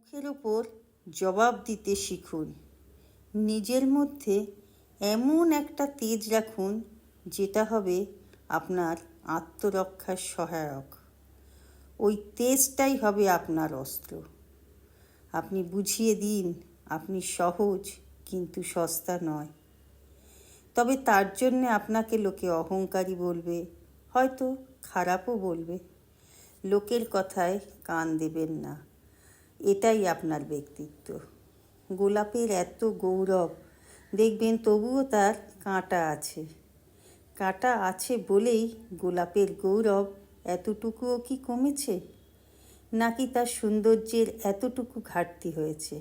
মুখের ওপর জবাব দিতে শিখুন। নিজের মধ্যে এমন একটা তেজ রাখুন, যেটা হবে আপনার আত্মরক্ষার সহায়ক। ওই তেজটাই হবে আপনার অস্ত্র। আপনি বুঝিয়ে দিন, আপনি সহজ কিন্তু সস্তা নয়। তবে তার জন্যে আপনাকে লোকে অহংকারী বলবে, হয়তো খারাপও বলবে। লোকের কথায় কান দেবেন না। এটাই আপনার ব্যক্তিত্ব। গোলাপের এত গৌরব, দেখবেন তবুও তার কাঁটা আছে। কাঁটা আছে বলেই গোলাপের গৌরব এতটুকুও কি কমেছে? নাকি তার সৌন্দর্যের এতটুকু ঘাটতি হয়েছে?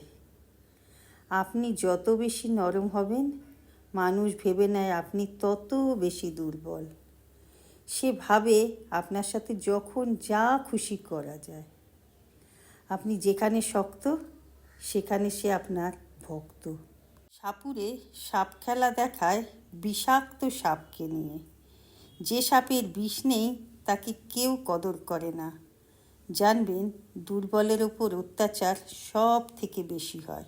আপনি যত বেশি নরম হবেন, মানুষ ভেবে নেয় আপনি তত বেশি দুর্বল। সে ভাবে আপনার সাথে যখন যা খুশি করা যায়। আপনি যেখানে শক্ত, সেখানে সে আপনার ভক্ত। সাপুরে সাপ খেলা দেখায় বিষাক্ত সাপকে নিয়ে। যে সাপের বিষ নেই, তাকে কেউ কদর করে না। জানবেন, দুর্বলের ওপর অত্যাচার সব থেকে বেশি হয়।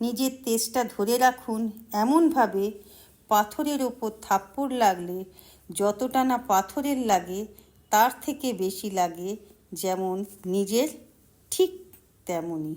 নিজের তেজটা ধরে রাখুন, এমনভাবে পাথরের ওপর থাপ্পড় লাগলে, যতটা না পাথরের লাগে, তার থেকে বেশি লাগে যেমন নিজের তেমনই